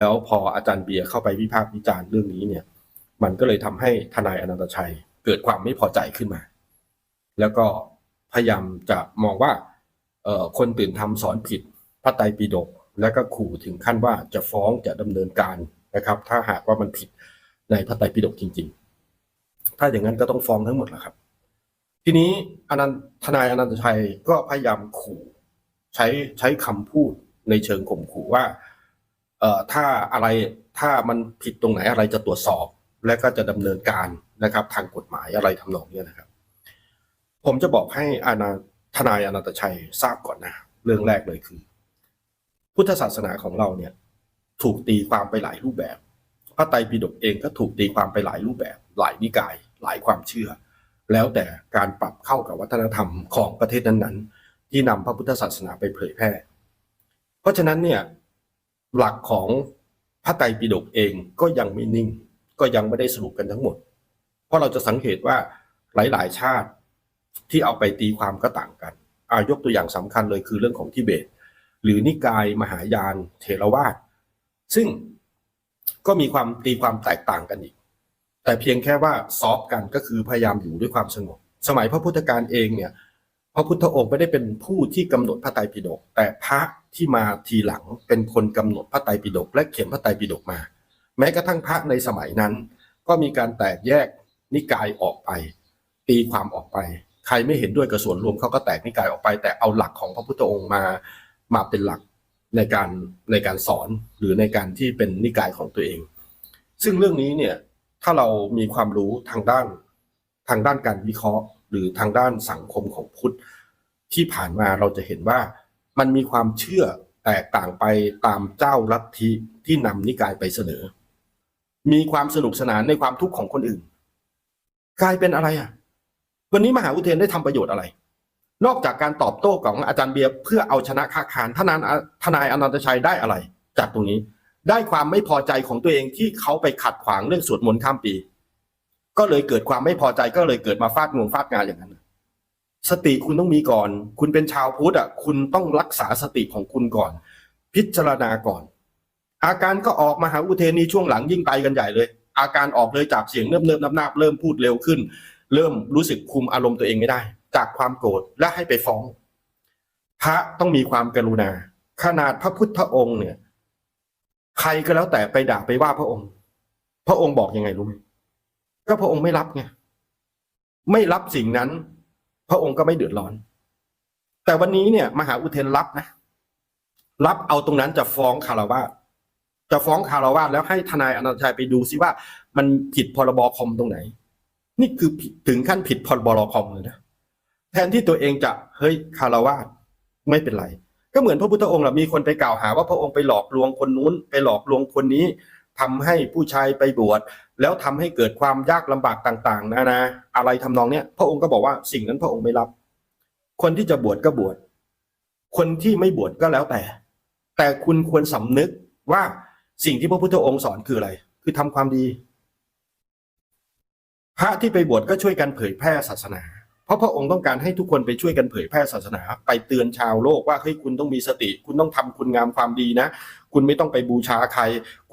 แล้วพออาจารย์เบียร์เข้าไปวิพากษ์วิจารณ์เรื่องนี้เนี่ย มันก็เลยทำให้ทนายอนันตชัย เกิดความไม่พอใจขึ้นมา แล้วก็พยายามจะมองว่าเอ่อคนตื่นทำสอนผิดพระไตรปิฎกแล้วก็ขู่ถึงขั้นว่าจะฟ้องจะดำเนินการนะครับ ถ้าหากว่ามันผิดในพระไตรปิฎกจริง ๆ ถ้าอย่างนั้นก็ต้องฟ้องทั้งหมดแหละครับ ทีนี้อนันทนายอนันตชัยก็พยายามขู่ ใช้ใช้คำพูดในเชิงข่มขู่ว่า เอ่อถ้าอะไรถ้ามันผิดตรงไหนอะไรจะตรวจสอบ และก็จะดำเนินการนะครับ ทางกฎหมายอะไรทำนองนี้นะครับ ผมจะบอกให้อานาทนายอนันตชัยทราบก่อนนะเรื่องแรกเลยคือ พุทธศาสนาของเราเนี่ยถูกตีความไปหลายรูปแบบ พระไตรปิฎกเองก็ถูกตีความไปหลายรูปแบบ หลายนิกาย หลายความเชื่อ แล้วแต่การปรับเข้ากับวัฒนธรรมของประเทศนั้นๆ ที่นำพระพุทธศาสนาไปเผยแพร่ เพราะฉะนั้นเนี่ย หลักของพระไตรปิฎกเองก็ยังไม่นิ่ง ก็ยังไม่ได้สรุปกันทั้งหมด เพราะเราจะสังเกตว่าหลาย ๆ ชาติที่เอาไปตีความก็ต่างกันอายกตัวอย่างสำคัญเลยคือเรื่องของทิเบต หรือนิกายมหายานเทรวาสซึ่งก็มีความตีความแตกต่างกันอีก แต่เพียงแค่ว่าซอฟกันก็คือพยายามอยู่ด้วยความสงบ สมัยพระพุทธการเองเนี่ย ระพุทธองค์ไม่ได้เป็นผู้ที่กำหนดพระไตรปิฎกแต่พระที่มาทีหลังเป็นคนกำหนดพระไตรปิฎกและเขียนพระไตรปิฎกมา แม้กระทั่งพระในสมัยนั้น ก็มีการแตกแยกนิกายออกไป ตีความออกไป ใครไม่เห็นด้วยกับส่วนรวมเขาก็แตกนิกายออกไป แต่เอาหลักของพระพุทธองค์มามาเป็นหลักในการในการสอนหรือในการที่เป็นนิกายของตัวเอง ซึ่งเรื่องนี้เนี่ยถ้าเรามีความรู้ทางด้านทางด้านการวิเคราะห์ หรือทางด้านสังคมของพุทธที่ผ่านมาเราจะเห็นว่ามันมีความเชื่อแตกต่างไปตามเจ้าลัทธิที่นำนิกายไปเสนอ มีความสนุกสนานในความทุกข์ของคนอื่น กลายเป็นอะไรอะ วันนี้มหาอุเทนได้ทำประโยชน์อะไร นอกจากการตอบโต้ของอาจารย์เบียร์เพื่อเอาชนะค้าคารทนายทนายอนันตชัยได้อะไร จากตรงนี้ได้ความไม่พอใจของตัวเองที่เขาไปขัดขวางเรื่องสวดมนต์ข้ามปี ก็เลยเกิดความไม่พอใจก็เลยเกิดมาฟาดงวงฟาดงานอย่างนั้นสติคุณต้องมีก่อน คุณเป็นชาวพุทธอะ คุณต้องรักษาสติของคุณก่อน พิจารณาก่อน อาการก็ออกมาหาอุเทนีช่วงหลังยิ่งไปกันใหญ่เลย อาการออกเลยจากเสียงเริ่มเริ่มนับนับเริ่มพูดเร็วขึ้น เริ่มรู้สึกคุมอารมณ์ตัวเองไม่ได้ จากความโกรธและให้ไปฟ้อง พระต้องมีความกรุณา ขนาดพระพุทธองค์เนี่ย ใครก็แล้วแต่ไปด่าไปว่าพระองค์ พระองค์บอกยังไงรู้ไหม ก็พระองค์ไม่รับไงไม่รับสิ่งนั้น พระองค์ก็ไม่เดือดร้อน แต่วันนี้เนี่ย มหาอุเทนรับนะรับเอาตรงนั้นจะฟ้องคารวาสจะฟ้องคารวาสแล้วให้ทนายอนันตชัยไปดูซิว่า มันผิดพรบคอมตรงไหน นี่คือถึงขั้นผิดพรบคอมเลยนะแทนที่ตัวเองจะเฮ้ยคารวาสไม่เป็นไร ก็เหมือนพระพุทธองค์แหละมีคนไปกล่าวหาว่าพระองค์ไปหลอกลวงคนนู้น ไปหลอกลวงคนนี้ ทำให้ผู้ชายไปบวชแล้วทำให้เกิดความยากลำบากต่างๆนานาอะไรทำนองเนี้ยพระองค์ก็บอกว่าสิ่งนั้นพระองค์ไม่รับ คนที่จะบวชก็บวชคนที่ไม่บวชก็แล้วแต่ แต่คุณควรสำนึกว่าสิ่งที่พระพุทธองค์สอนคืออะไร คือทำความดี พระที่ไปบวชก็ช่วยกันเผยแพร่ศาสนา ราะพระองค์ต้องการให้ทุกคนไปช่วยกันเผยแพร่ศาสนา ไปเตือนชาวโลกว่าเฮ้ยคุณต้องมีสติ คุณต้องทำคุณงามความดีนะ คุณไม่ต้องไปบูชาใคร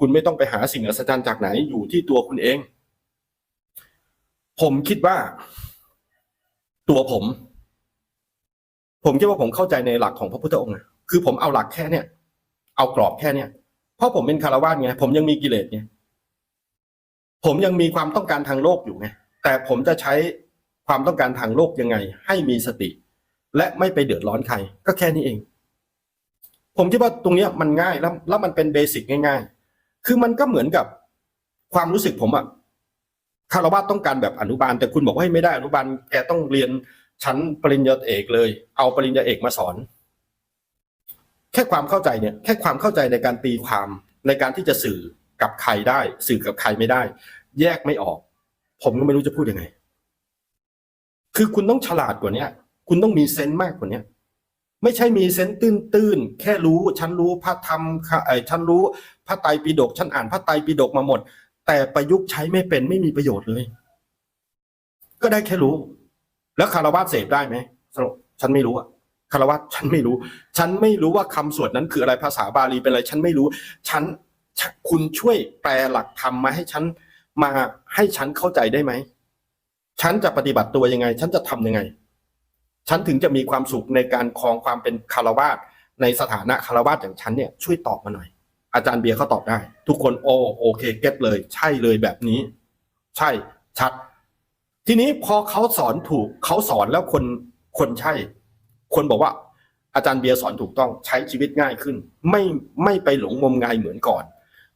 คุณไม่ต้องไปหาสิ่งอัศจรรย์จากไหนอยู่ที่ตัวคุณเอง ผมคิดว่า ตัวผม ผมคิดว่าผมเข้าใจในหลักของพระพุทธองค์นะคือผมเอาหลักแค่เนี้ยเอากรอบแค่เนี้ยเพราะผมเป็นคารวะไงผมยังมีกิเลสไงผมยังมีความต้องการทางโลกอยู่ไงแต่ผมจะใช้ ความต้องการทางโลกยังไง ให้มีสติ และไม่ไปเดือดร้อนใคร ก็แค่นี้เอง ผมคิดว่าตรงนี้มันง่ายแล้วแล้วมันเป็นเบสิกง่าย ๆ คือมันก็เหมือนกับความรู้สึกผมอะคารวะต้องการแบบอนุบาล แต่คุณบอกว่าให้ไม่ได้อนุบาลแกต้องเรียนชั้นปริญญาเอกเลย เอาปริญญาเอกมาสอน แค่ความเข้าใจเนี่ย แค่ความเข้าใจในการตีความในการที่จะสื่อกับใครได้ สื่อกับใครไม่ได้ แยกไม่ออก ผมก็ไม่รู้จะพูดยังไง คือคุณต้องฉลาดกว่าเนี้ย คุณต้องมีเซนส์มากกว่าเนี้ย ไม่ใช่มีเซนส์ตื้นๆแค่รู้ฉันรู้พระธรรมไอ้ฉันรู้พระไตรปิฎกฉันอ่านพระไตรปิฎกมาหมด แต่ประยุกต์ใช้ไม่เป็นไม่มีประโยชน์เลย ก็ได้แค่รู้ แล้วคารวะเสพได้ไหมสรุปฉันไม่รู้อะคารวะฉันไม่รู้ ฉันไม่รู้ว่าคำสวดนั้นคืออะไรภาษาบาลีเป็นอะไร ฉันไม่รู้ ฉันคุณช่วยแปลหลักธรรมมาให้ฉันมาให้ฉันเข้าใจได้ไหม ฉันจะปฏิบัติตัวยังไง ฉันจะทำยังไง ฉันถึงจะมีความสุขในการครองความเป็นคารวาสในสถานะคารวาสอย่างฉันเนี่ยช่วยตอบมาหน่อย อาจารย์เบียร์เขาตอบได้ ทุกคนโอโอเคเก็ตเลย ใช่เลยแบบนี้ ใช่ชัด ทีนี้พอเขาสอนถูกเขาสอนแล้วคนคนใช่ คนบอกว่า อาจารย์เบียร์สอนถูกต้องใช้ชีวิตง่ายขึ้น ไม่ไม่ไปหลงงมงายเหมือนก่อน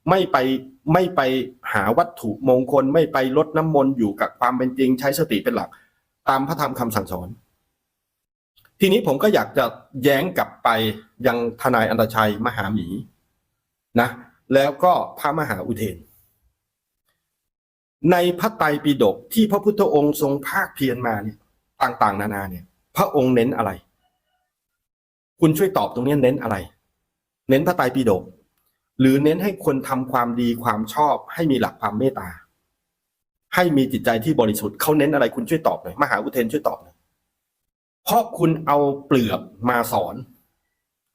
ไม่ไป ไม่ไปหาวัตถุมงคลไม่ไปลดน้ำมนต์อยู่กับความเป็นจริงใช้สติเป็นหลัก ตามพระธรรมคำสั่งสอน ทีนี้ผมก็อยากจะแย้งกลับไปยังทนายอันตชัยมหาหมีนะ แล้วก็พระมหาอุเทน ในพระไตรปิฎกที่พระพุทธองค์ทรงภาคเพียรมาเนี่ยต่างๆ นานาเนี่ย พระองค์เน้นอะไร คุณช่วยตอบตรงนี้เน้นอะไร เน้นพระไตรปิฎก หรือเน้นให้คนทำความดีความชอบ ให้มีหลักความเมตตา ให้มีจิตใจที่บริสุทธิ์เขาเน้นอะไรคุณช่วยตอบหน่อยมหาอุเทนช่วยตอบหน่อยเพราะคุณเอาเปลือกมาสอน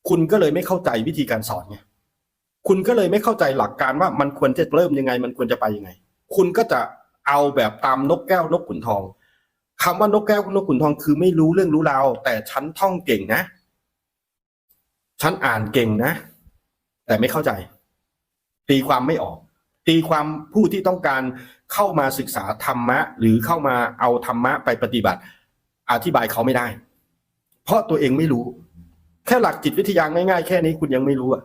คุณก็เลยไม่เข้าใจวิธีการสอนไงคุณก็เลยไม่เข้าใจหลักการว่ามันควรจะเริ่มยังไง มันควรจะไปยังไง คุณก็จะเอาแบบตามนกแก้วนกขุนทองคำว่านกแก้วนกขุนทองคือไม่รู้เรื่องรู้ราวแต่ฉันท่องเก่งนะ ฉันอ่านเก่งนะ แต่ไม่เข้าใจ ตีความไม่ออก ตีความผู้ที่ต้องการเข้ามาศึกษาธรรมะ หรือเข้ามาเอาธรรมะไปปฏิบัติ อธิบายเขาไม่ได้ เพราะตัวเองไม่รู้ แค่หลักจิตวิทยาง่ายๆ แค่นี้คุณยังไม่รู้อะ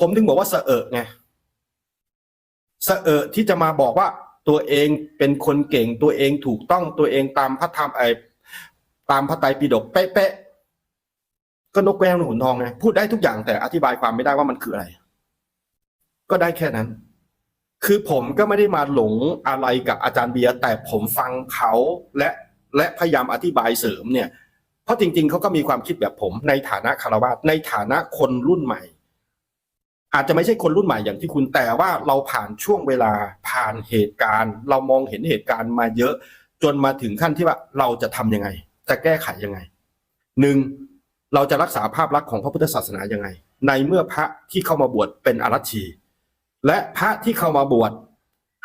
ผมถึงบอกว่าเสอะไงเสอะที่จะมาบอกว่าตัวเองเป็นคนเก่งตัวเองถูกต้องตัวเองตามพระธรรมไอตามพระไตรปิฎกเป๊ะๆ ก็นกแก้วนกขุนทองไงพูดได้ทุกอย่างแต่อธิบายความไม่ได้ว่ามันคืออะไร ก็ได้แค่นั้น คือผมก็ไม่ได้มาหลงอะไรกับอาจารย์เบียร์แต่ผมฟังเขาและและพยายามอธิบายเสริมเนี่ย เพราะจริง ๆเขาก็มีความคิดแบบผมในฐานะคารวะในฐานะคนรุ่นใหม่ อาจจะไม่ใช่คนรุ่นใหม่อย่างที่คุณแต่ว่าเราผ่านช่วงเวลาผ่านเหตุการณ์ เรามองเห็นเหตุการณ์มาเยอะ จนมาถึงขั้นที่ว่าเราจะทำยังไง จะแก้ไขยังไงหนึ่ง เราจะรักษาภาพลักษณ์ของพระพุทธศาสนายังไง ในเมื่อพระที่เข้ามาบวชเป็นอารัชชี และพระที่เข้ามาบวช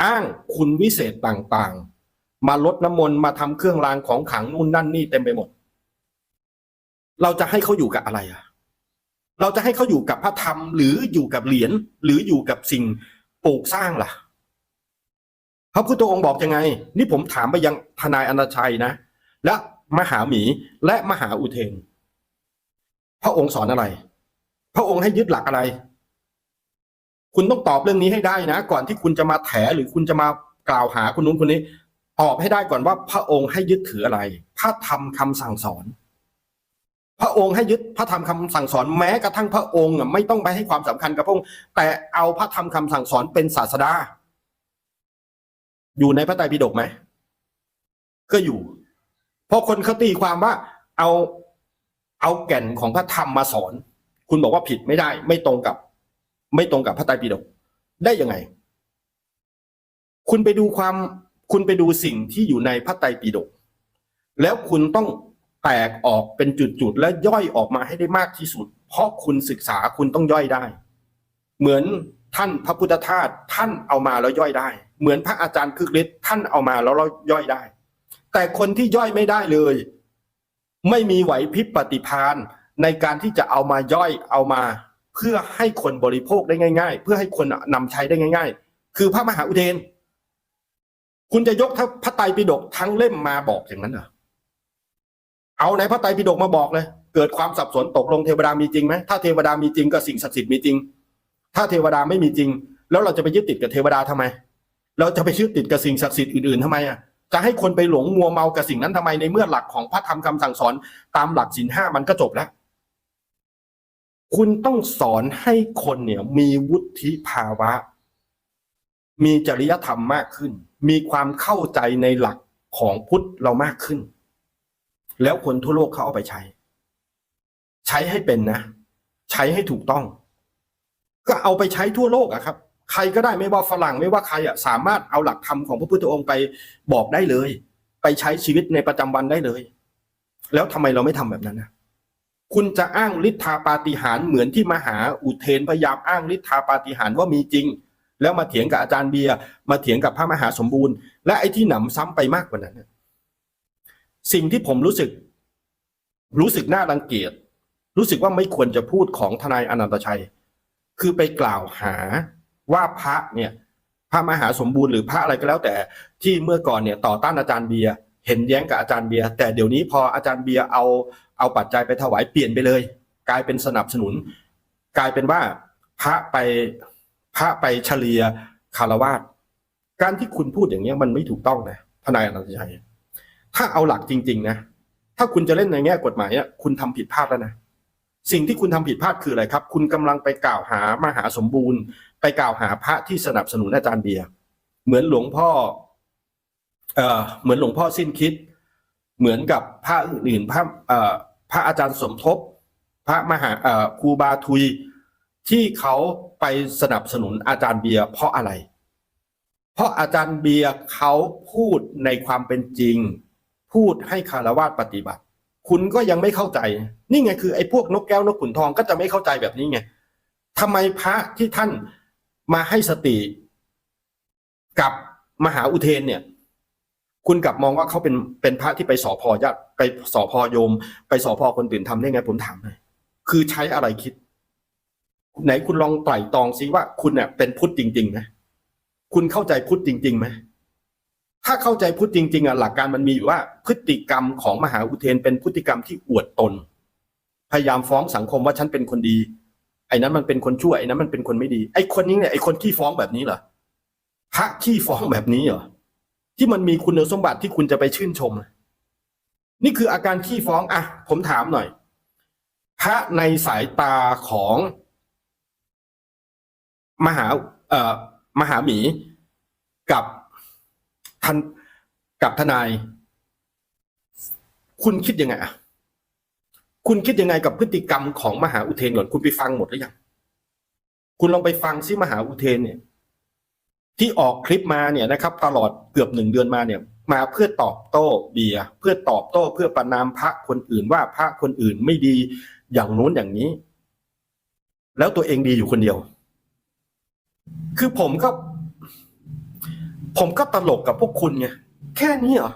อ้างคุณวิเศษต่างๆ มาลดน้ำมนต์มาทำเครื่องรางของขังนู่นนั่นนี่เต็มไปหมด เราจะให้เขาอยู่กับอะไรอะเราจะให้เขาอยู่กับพระธรรม หรืออยู่กับเหรียญหรืออยู่กับสิ่งปลูกสร้างล่ะพระพุทธองค์บอกยังไง นี่ผมถามไปยังทนายอนาชัยนะ และมหาหมีและมหาอุเทน พระองค์สอนอะไร พระองค์ให้ยึดหลักอะไร คุณต้องตอบเรื่องนี้ให้ได้นะ ก่อนที่คุณจะมาแถหรือคุณจะมากล่าวหาคนนู้นคนนี้ ตอบให้ได้ก่อนว่า พระองค์ให้ยึดถืออะไร พระธรรมคำสั่งสอน พระองค์ให้ยึดพระธรรมคำสั่งสอนแม้กระทั่งพระองค์ไม่ต้องไปให้ความสำคัญกับพระองค์ แต่เอาพระธรรมคำสั่งสอนเป็นศาสดา อยู่ในพระไตรปิฎกไหมก็อยู่ เพราะคนเขาตีความว่า เอา เอาแก่นของพระธรรมมาสอน คุณบอกว่าผิดไม่ได้ ไม่ตรงกับ ไม่ตรงกับพระไตรปิฎกได้ยังไง คุณไปดูความ คุณไปดูสิ่งที่อยู่ในพระไตรปิฎกแล้วคุณต้องแตกออกเป็นจุดๆและย่อยออกมาให้ได้มากที่สุด เพราะคุณศึกษาคุณต้องย่อยได้ เหมือนท่านพระพุทธทาสท่านเอามาแล้วย่อยได้ เหมือนพระอาจารย์คึกฤทธิ์ท่านเอามาแล้วเราย่อยได้ แต่คนที่ย่อยไม่ได้เลย ไม่มีไหวพริบปฏิภาณในการที่จะเอามาย่อยเอามา เพื่อให้คนบริโภคได้ง่าย ๆ เพื่อให้คนนำใช้ได้ง่าย ๆ คือพระมหาอุเทน คุณจะยกพระไตรปิฎกทั้งเล่มมาบอกอย่างนั้นเหรอเอาในพระไตรปิฎกมาบอกเลย เกิดความสับสนตกลงเทวดามีจริงไหมถ้าเทวดามีจริงก็สิ่งศักดิ์สิทธิ์มีจริง ถ้าเทวดาไม่มีจริง แล้วเราจะไปยึดติดกับเทวดาทำไม เราจะไปยึดติดกับสิ่งศักดิ์สิทธิ์อื่นๆทำไมอะ จะให้คนไปหลงมัวเมากับสิ่งนั้นทำไมในเมื่อหลักของพระธรรมคำสั่งสอนตามหลักศีลห้ามันก็จบแล้ว คุณต้องสอนให้คนเนี่ยมีวุฒิภาวะ มีจริยธรรมมากขึ้น มีความเข้าใจในหลักของพุทธเรามากขึ้น แล้วคนทั่วโลกเขาเอาไปใช้ ใช้ให้เป็นนะ ใช้ให้ถูกต้อง ก็เอาไปใช้ทั่วโลกอะครับ ใครก็ได้ไม่ว่าฝรั่งไม่ว่าใครอะสามารถเอาหลักธรรมของพระพุทธองค์ไปบอกได้เลย ไปใช้ชีวิตในประจำวันได้เลย แล้วทำไมเราไม่ทำแบบนั้นนะคุณจะอ้างฤทธาปาฏิหาริย์เหมือนที่มหาอุเทนพยายามอ้างฤทธาปาฏิหาริย์ว่ามีจริง แล้วมาเถียงกับอาจารย์เบียร์มาเถียงกับพระมหาสมบูรณ์ และไอ้ที่หนำซ้ำไปมากกว่านั้นสิ่งที่ผมรู้สึก รู้สึกน่ารังเกียจรู้สึกว่าไม่ควรจะพูดของทนายอนันตชัย คือไปกล่าวหา ว่าพระเนี่ยพระมหาสมบูรณ์หรือพระอะไรก็แล้วแต่ที่เมื่อก่อนเนี่ยต่อต้านอาจารย์เบียร์เห็นแย้งกับอาจารย์เบียร์แต่เดี๋ยวนี้พออาจารย์เบียร์เอาเอาปัจจัยไปถวายเปลี่ยนไปเลย กลายเป็นสนับสนุน กลายเป็นว่าพระไปพระไปเฉลียคารวาสการที่คุณพูดอย่างเงี้มันไม่ถูกต้องนะทนายอนันตชัยถ้าเอาหลักจริง ๆ นะ ถ้าคุณจะเล่นในแง่กฎหมายเนี่ยคุณทำผิดพลาดแล้วนะสิ่งที่คุณทำผิดพลาดคืออะไรครับ คุณกำลังไปกล่าวหามหาสมบูรณ์ ไปกล่าวหาพระที่สนับสนุนอาจารย์เบียร์เหมือนหลวงพ่อเอ่อเหมือนหลวงพ่อสิ้นคิด เหมือนกับพระอื่นๆพระเอ่อพระอาจารย์สมทบ พระมหาเอ่อครูบาทุยที่เขาไปสนับสนุนอาจารย์เบียร์เพราะอะไร เพราะอาจารย์เบียร์เขาพูดในความเป็นจริง พูดให้คารวาสปฏิบัติ คุณก็ยังไม่เข้าใจ นี่ไงคือไอ้พวกนกแก้วนกขุนทองก็จะไม่เข้าใจแบบนี้ไงทำไมพระที่ท่าน มาให้สติกับมหาอุเทนเนี่ย คุณกลับมองว่าเขาเป็นเป็นพระที่ไปสอพอญาติไปสอพอโยม ไปสอพอคนตื่นทำได้ไงผมถามหน่อยคือใช้อะไรคิด ไหนคุณลองไตร่ตรองซิว่าคุณเนี่ยเป็นพุทธจริงๆไหมคุณเข้าใจพุทธจริงๆไหมถ้าเข้าใจพุทธจริงๆอะหลักการมันมีอยู่ว่า พฤติกรรมของมหาอุเทนเป็นพฤติกรรมที่อวดตน พยายามฟ้องสังคมว่าฉันเป็นคนดี อ้นั้นมันเป็นคนชั่วไอ้นั้นมันเป็นคนไม่ดี ไอ้คนนี้เนี่ยไอ้คนขี้ฟ้องแบบนี้เหรอพระขี้ฟ้องแบบนี้เหรอที่มันมีคุณสมบัติที่คุณจะไปชื่นชม นี่คืออาการขี้ฟ้องอะผมถามหน่อย พระในสายตาของ มหา เอ่อมหาหมีกับทันกับทนาย คุณคิดยังไงอะ คุณคิดยังไงกับพฤติกรรมของมหาอุเทนก่อนคุณไปฟังหมดหรือยังคุณลองไปฟังซิมหาอุเทนเนี่ย ที่ออกคลิปมาเนี่ยนะครับ ตลอดเกือบหนึ่งเดือนมาเนี่ย มาเพื่อตอบโต้เบียเพื่อตอบโต้เพื่อประนามพระคนอื่นว่าพระคนอื่นไม่ดีอย่างโน้นอย่างนี้ แล้วตัวเองดีอยู่คนเดียว คือผมก็ ผมก็ตลกกับพวกคุณไงแค่นี้เหรอ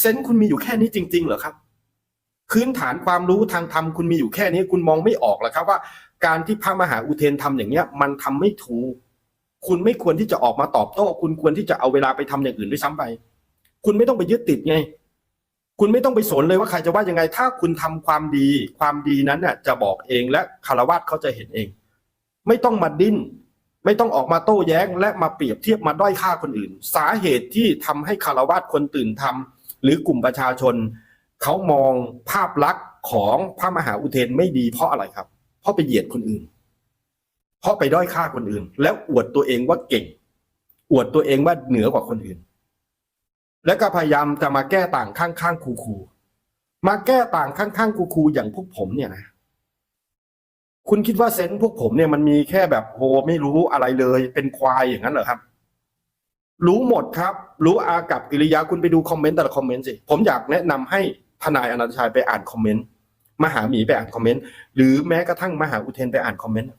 เซนส์คุณมีอยู่แค่นี้จริง ๆ เหรอครับ พื้นฐานความรู้ทางธรรมคุณมีอยู่แค่นี้คุณมองไม่ออกเหรอครับว่า การที่พระมหาอุเทนทำอย่างเนี้ย มันทำไม่ถูก คุณไม่ควรที่จะออกมาตอบโต้ คุณควรที่จะเอาเวลาไปทำอย่างอื่นด้วยซ้ำไป คุณไม่ต้องไปยึดติดไง คุณไม่ต้องไปสนเลยว่าใครจะว่ายังไง ถ้าคุณทำความดี ความดีนั้นน่ะจะบอกเองและคารวะเขาจะเห็นเอง ไม่ต้องมาดิ้นไม่ต้องออกมาโต้แย้ง และมาเปรียบเทียบมาด้อยค่าคนอื่น สาเหตุที่ทำให้คารวะคนตื่นทำหรือกลุ่มประชาชน เขามองภาพลักษณ์ของพระมหาอุเทนไม่ดีเพราะอะไรครับ เพราะไปเหยียดคนอื่น เพราะไปด้อยค่าคนอื่น แล้วอวดตัวเองว่าเก่ง อวดตัวเองว่าเหนือกว่าคนอื่น แล้วก็พยายามจะมาแก้ต่างข้างๆคูๆมาแก้ต่างข้างๆคูๆอย่างพวกผมเนี่ยนะคุณคิดว่าเซนส์พวกผมเนี่ยมันมีแค่แบบโหไม่รู้อะไรเลย เป็นควายอย่างนั้นเหรอครับ รู้หมดครับ รู้อากับกิริยาคุณไปดูคอมเมนต์แต่ละคอมเมนต์สิ ผมอยากแนะนำให้ ทนายอนันตชัยไปอ่านคอมเมนต์มหาหมีไปอ่านคอมเมนต์หรือแม้กระทั่งมหาอุเทนไปอ่านคอมเมนต์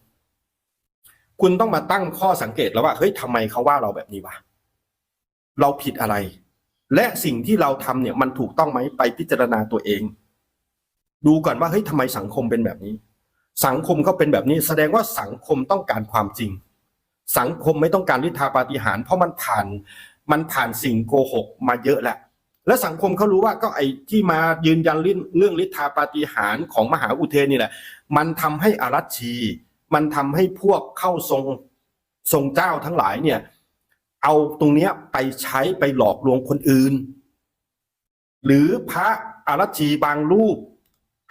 คุณต้องมาตั้งข้อสังเกตแล้วว่าเฮ้ยทำไมเขาว่าเราแบบนี้วะเราผิดอะไร และสิ่งที่เราทำเนี่ยมันถูกต้องไหมไปพิจารณาตัวเอง ดูก่อนว่าเฮ้ยทำไมสังคมเป็นแบบนี้ สังคมเขาเป็นแบบนี้ แสดงว่าสังคมต้องการความจริง สังคมไม่ต้องการฤทธาปาฏิหาริย์เพราะมันผ่านมันผ่านสิ่งโกหกมาเยอะแล้ว และสังคมเขารู้ว่าก็ไอ้ที่มายืนยันเรื่องเรื่องฤทธาปาฏิหาริย์ของมหาอุเทนนี่แหละ มันทำให้อารัชชี มันทำให้พวกเข้าทรงทรงเจ้าทั้งหลายเนี่ย เอาตรงเนี้ยไปใช้ไปหลอกลวงคนอื่น หรือพระอารัชชีบางรูป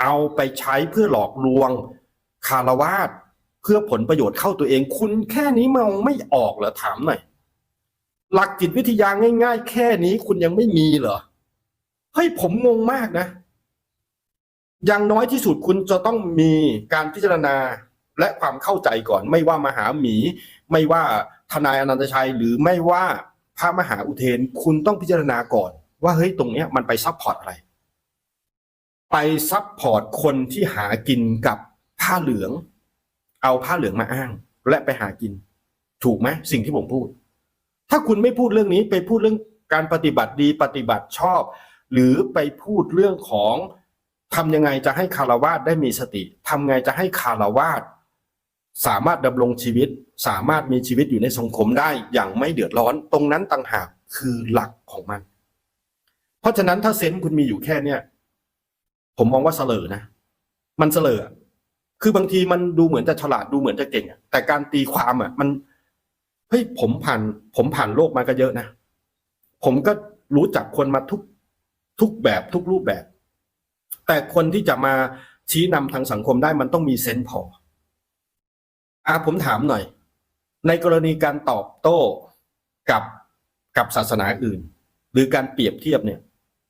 เอาไปใช้เพื่อหลอกลวงคารวาสเพื่อผลประโยชน์เข้าตัวเอง คุณแค่นี้มองไม่ออกเหรอถามหน่อย หลักจิตวิทยาง่าย ๆ แค่นี้คุณยังไม่มีเหรอเฮ้ยผมงงมากนะ อย่างน้อยที่สุดคุณจะต้องมีการพิจารณาและความเข้าใจก่อน ไม่ว่ามหาหมี ไม่ว่าทนายอนันตชัย หรือไม่ว่าพระมหาอุเทนคุณต้องพิจารณาก่อน ว่าเฮ้ยตรงเนี้ยมันไปซับพอร์ตอะไร ไปซัพพอร์ตคนที่หากินกับผ้าเหลือง เอาผ้าเหลืองมาอ้าง และไปหากิน ถูกไหมสิ่งที่ผมพูด ถ้าคุณไม่พูดเรื่องนี้ไปพูดเรื่องการปฏิบัติดีปฏิบัติชอบ หรือไปพูดเรื่องของทำยังไงจะให้คารวาสได้มีสติทำไงจะให้คารวาสสามารถดำรงชีวิต สามารถมีชีวิตอยู่ในสังคมได้อย่างไม่เดือดร้อน ตรงนั้นต่างหากคือหลักของมัน เพราะฉะนั้นถ้าเซนส์คุณมีอยู่แค่เนี้ยผมมองว่าเสลอนะ มันเสลอคือบางทีมันดูเหมือนจะฉลาดดูเหมือนจะเก่งแต่การตีความอะ มัน เฮ้ยผมผ่าน ผมผ่านโลกมาก็เยอะนะ ผมก็รู้จักคนมาทุกทุกแบบทุกรูปแบบ แต่คนที่จะมาชี้นำทางสังคมได้มันต้องมีเซนส์พออะผมถามหน่อย ในกรณีการตอบโต้กับกับศาสนาอื่น หรือการเปรียบเทียบเนี่ย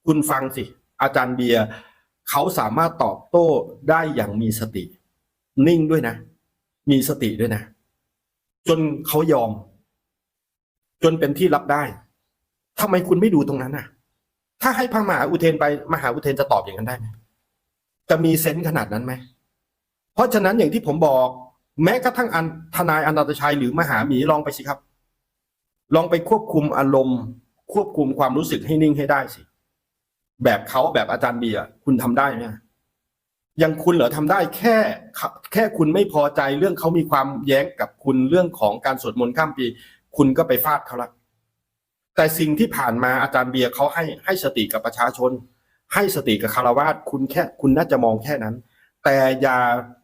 คุณฟังสิ อาจารย์เบียร์เขาสามารถตอบโต้ได้อย่างมีสติ นิ่งด้วยนะ มีสติด้วยนะ จนเขายอม จนเป็นที่รับได้ทำไมคุณไม่ดูตรงนั้นน่ะ ถ้าให้พระมหาอุเทนไปมหาอุเทนจะตอบอย่างนั้นได้ไหมจะมีเซนส์ขนาดนั้นไหมเพราะฉะนั้นอย่างที่ผมบอก แม้กระทั่งอันทนายอนันตชัยหรือมหาหมีลองไปสิครับ ลองไปควบคุมอารมณ์ ควบคุมความรู้สึกให้นิ่งให้ได้สิ แบบเขาแบบอาจารย์เบียร์คุณทำได้ไหม ยังคุณเหรอทำได้แค่แค่คุณไม่พอใจเรื่องเขามีความแย้งกับคุณเรื่องของการสวดมนต์ข้ามปี คุณก็ไปฟาดเขาละแต่สิ่งที่ผ่านมาอาจารย์เบียร์เขาให้ให้สติกับประชาชน ให้สติกับคารวาสคุณแค่คุณน่าจะมองแค่นั้น แต่อย่า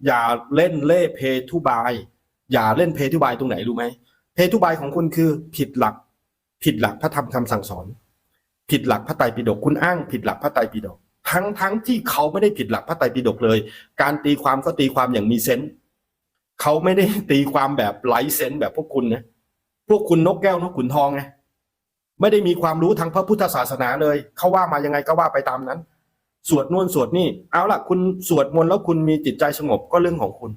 อย่าเล่นเล่เพทุบาย อย่าเล่นเพทุบายตรงไหนรู้ไหมเพทุบายของคุณคือผิดหลัก ผิดหลักพระธรรมคำสั่งสอน ผิดหลักพระไตรปิฎกคุณอ้างผิดหลักพระไตรปิฎก ทั้งทั้งที่เขาไม่ได้ผิดหลักพระไตรปิฎกเลย การตีความก็ตีความอย่างมีเซนส์เขาไม่ได้ตีความแบบไร้เซนส์แบบพวกคุณนะพวกคุณนกแก้วนกขุนทองไงไม่ได้มีความรู้ทางพระพุทธศาสนาเลย เขาว่ามายังไงก็ว่าไปตามนั้น สวดนู่นสวดนี่ เอาล่ะ คุณสวดมนต์แล้วคุณมีจิตใจสงบก็เรื่องของคุณ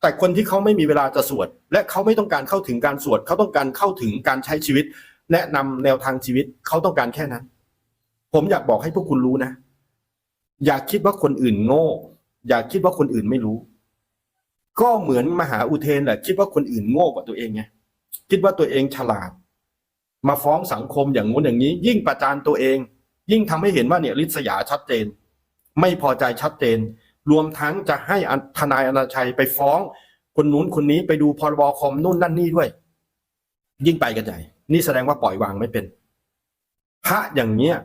แต่คนที่เขาไม่มีเวลาจะสวด และเขาไม่ต้องการเข้าถึงการสวด เขาต้องการเข้าถึงการใช้ชีวิต แนะนำแนวทางชีวิต เขาต้องการแค่นั้น ผมอยากบอกให้พวกคุณรู้นะ อย่าคิดว่าคนอื่นโง่ อย่าคิดว่าคนอื่นไม่รู้ ก็เหมือนมหาอุเทนแหละคิดว่าคนอื่นโง่กว่าตัวเองไงคิดว่าตัวเองฉลาด มาฟ้องสังคมอย่างงู้นอย่างนี้ ยิ่งประจานตัวเอง ยิ่งทำให้เห็นว่าเนี่ยริษยาชัดเจน ไม่พอใจชัดเจน รวมทั้งจะให้ทนายอนาชัยไปฟ้อง คนนู้นคนนี้ไปดูพรบคอมนู่นนั่นนี่ด้วย ยิ่งไปกันใหญ่นี่แสดงว่าปล่อยวางไม่เป็น พระอย่างเนี้ย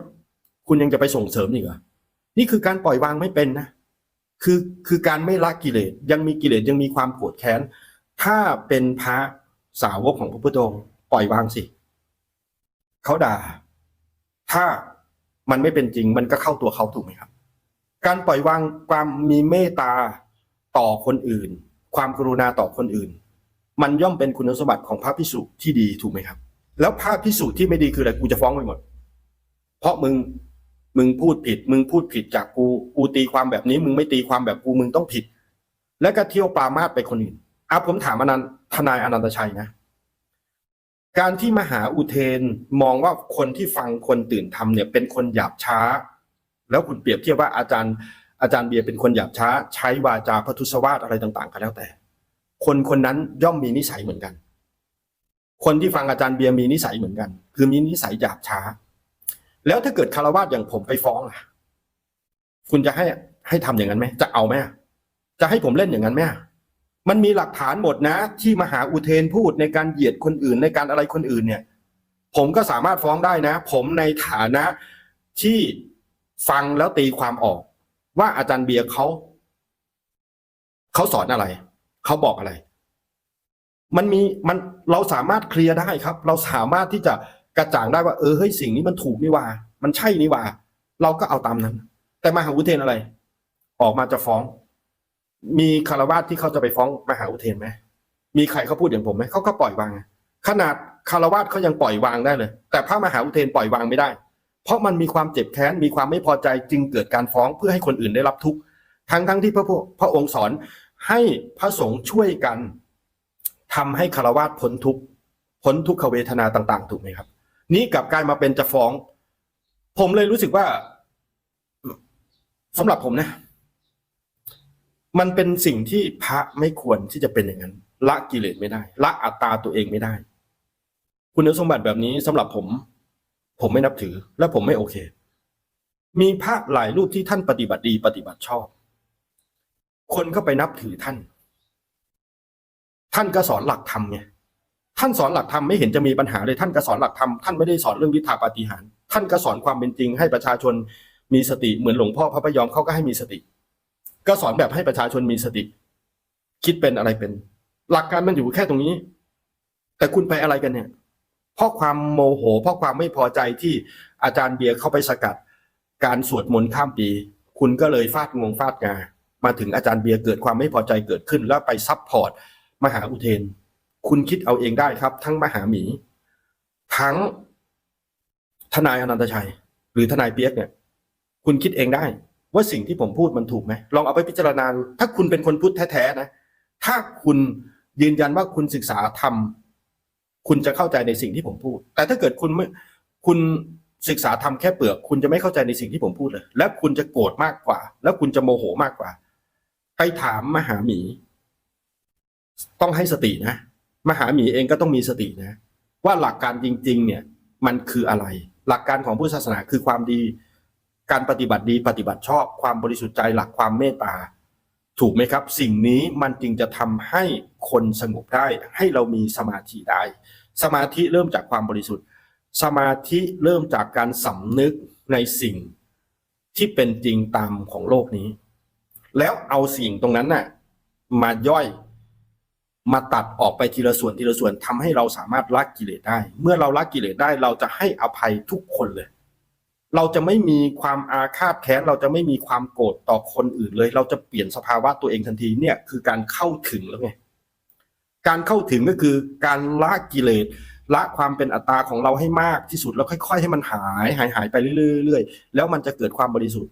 คุณยังจะไปส่งเสริมอีกเหรอ นี่คือการปล่อยวางไม่เป็นนะคือคือการไม่ละกิเลสยังมีกิเลสยังมีความโกรธแค้น ถ้าเป็นพระสาวกของพระพุทธองค์ปล่อยวางสิเขาด่า ถ้ามันไม่เป็นจริง มันก็เข้าตัวเขาถูกไหมครับ การปล่อยวางความมีเมตตาต่อคนอื่น ความกรุณาต่อคนอื่น มันย่อมเป็นคุณสมบัติของพระพิสุที่ดีถูกไหมครับ แล้วพระพิสุที่ไม่ดีคืออะไรกูจะฟ้องไปหมด เพราะมึง มึงพูดผิด มึงพูดผิดจากกูกูตีความแบบนี้ มึงไม่ตีความแบบกูมึงต้องผิด แล้วก็เที่ยวปรามาสไปคนอื่นอะผมถามอนันทนายอนันตชัยนะ การที่มหาอุเทนมองว่าคนที่ฟังคนตื่นทำเนี่ยเป็นคนหยาบช้า แล้วคุณเปรียบเทียบว่าอาจารย์ อาจารย์เบียร์เป็นคนหยาบช้า ใช้วาจาพทุสวาทอะไรต่างๆก็แล้วแต่ คนคนนั้นย่อมมีนิสัยเหมือนกัน คนที่ฟังอาจารย์เบียร์มีนิสัยเหมือนกัน คือมีนิสัยหยาบช้า แล้วถ้าเกิดคารวาสอย่างผมไปฟ้องล่ะ คุณจะให้ให้ทำอย่างนั้นไหมจะเอาไหมจะให้ผมเล่นอย่างนั้นไหมมันมีหลักฐานหมดนะ ที่มหาอุเทนพูดในการเหยียดคนอื่นในการอะไรคนอื่นเนี่ย ผมก็สามารถฟ้องได้นะ ผมในฐานะที่ฟังแล้วตีความออก ว่าอาจารย์เบียร์เขาเขาสอนอะไรเขาบอกอะไร มันมีมันเราสามารถเคลียร์ได้ครับ เราสามารถที่จะ กระจ่างได้ว่าเออเฮ้ยสิ่งนี้มันถูกนี่ว่า มันใช่นี่ว่า เราก็เอาตามนั้น แต่มหาอุเทนอะไร ออกมาจะฟ้อง มีคารวาสที่เขาจะไปฟ้องมหาอุเทนไหมมีใครเขาพูดอย่างผมไหมเขาก็ปล่อยวาง ขนาดคารวาสเขายังปล่อยวางได้เลย แต่พระมหาอุเทนปล่อยวางไม่ได้ เพราะมันมีความเจ็บแค้นมีความไม่พอใจจึงเกิดการฟ้องเพื่อให้คนอื่นได้รับทุกข์ทั้งทั้งที่พระพระองค์สอนให้พระสงฆ์ช่วยกันทำให้คารวาสพ้นทุกข์พ้นทุกขเวทนาต่าง ๆ ถูกไหมครับ นี้กลับกลายมาเป็นจะฟ้อง ผมเลยรู้สึกว่าสำหรับผมนะ มันเป็นสิ่งที่พระไม่ควรที่จะเป็นอย่างนั้น ละกิเลสไม่ได้ ละอัตตาตัวเองไม่ได้ คุณสมบัติแบบนี้สำหรับผม ผมไม่นับถือ และผมไม่โอเค มีพระหลายรูปที่ท่านปฏิบัติดีปฏิบัติชอบ คนก็ไปนับถือท่าน ท่านก็สอนหลักธรรมไง ท่านสอนหลักธรรมไม่เห็นจะมีปัญหาเลยท่านก็สอนหลักธรรมท่านไม่ได้สอนเรื่องวิทาปาฏิหารย์ท่านก็สอนความเป็นจริงให้ประชาชนมีสติเหมือนหลวงพ่อพระพยอมเขาก็ให้มีสติ ก็สอนแบบให้ประชาชนมีสติ คิดเป็นอะไรเป็น หลักการมันอยู่แค่ตรงนี้ แต่คุณไปอะไรกันเนี่ยเพราะความโมโหเพราะความไม่พอใจที่อาจารย์เบียร์เข้าไปสกัด การสวดมนต์ข้ามปี คุณก็เลยฟาดงวงฟาดงามาถึงอาจารย์เบียร์เกิดความไม่พอใจเกิดขึ้นแล้วไปซับพอร์ตมหาอุเทน คุณคิดเอาเองได้ครับ ทั้งมหาหมี ทั้งทนายอนันตชัย หรือทนายเปียกเนี่ย คุณคิดเองได้ ว่าสิ่งที่ผมพูดมันถูกไหมลองเอาไปพิจารณาดูถ้าคุณเป็นคนพุทธแท้ๆนะ ถ้าคุณยืนยันว่าคุณศึกษาธรรมคุณจะเข้าใจในสิ่งที่ผมพูด แต่ถ้าเกิดคุณไม่คุณศึกษาธรรมแค่เปลือก คุณจะไม่เข้าใจในสิ่งที่ผมพูดเลย และคุณจะโกรธมากกว่า แล้วคุณจะโมโหมากกว่า ไปถามมหาหมี ต้องให้สตินะ มหาหมีเองก็ต้องมีสตินะ ว่าหลักการจริง ๆ เนี่ยมันคืออะไร หลักการของพุทธศาสนาคือความดี การปฏิบัติดีปฏิบัติชอบความบริสุทธิ์ใจหลักความเมตตาถูกไหมครับ สิ่งนี้มันจึงจะทำให้คนสงบได้ ให้เรามีสมาธิได้ สมาธิเริ่มจากความบริสุทธิ์ สมาธิเริ่มจากการสำนึกในสิ่งที่เป็นจริงตามของโลกนี้ แล้วเอาสิ่งตรงนั้นน่ะมาย่อย มาตัดออกไปทีละส่วนทีละส่วนทำให้เราสามารถละกิเลสได้ เมื่อเราละกิเลสได้เราจะให้อภัยทุกคนเลย เราจะไม่มีความอาฆาตแค้นเราจะไม่มีความโกรธต่อคนอื่นเลย เราจะเปลี่ยนสภาวะตัวเองทันทีเนี่ยคือการเข้าถึงแล้วไงการเข้าถึงก็คือการละกิเลสละความเป็นอัตตาของเราให้มากที่สุดแล้วค่อย ๆ ให้มันหายหายหายไปเรื่อยๆแล้วมันจะเกิดความบริสุทธิ์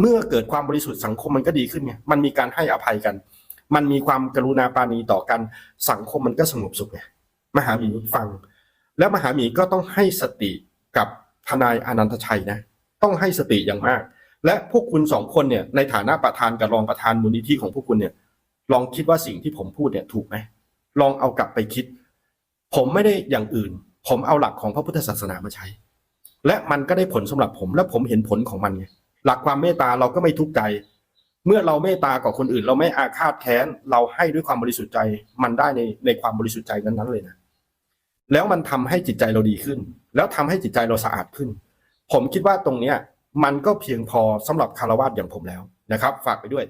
เมื่อเกิดความบริสุทธิ์สังคมมันก็ดีขึ้นไงมันมีการให้อภัยกัน มันมีความกรุณาปาณีต่อกัน สังคมมันก็สงบสุขไงมหาหมีฟัง แล้วมหาหมีก็ต้องให้สติกับทนายอนันตชัยนะ ต้องให้สติอย่างมาก และพวกคุณสองคนเนี่ยในฐานะประธานกับรองประธานมูลนิธิของพวกคุณเนี่ย ลองคิดว่าสิ่งที่ผมพูดเนี่ยถูกไหมลองเอากลับไปคิด ผมไม่ได้อย่างอื่น ผมเอาหลักของพระพุทธศาสนามาใช้ และมันก็ได้ผลสำหรับผมและผมเห็นผลของมันไงหลักความเมตตาเราก็ไม่ทุกข์ใจ เมื่อเราเมตตากับคนอื่น เราไม่อาฆาตแค้นเราให้ด้วยความบริสุทธิ์ใจมันได้ในในความบริสุทธิ์ใจนั้นๆเลยนะแล้วมันทำให้จิตใจเราดีขึ้น แล้วทำให้จิตใจเราสะอาดขึ้น ผมคิดว่าตรงเนี้ยมันก็เพียงพอสำหรับคารวะอย่างผมแล้วนะครับ ฝากไปด้วย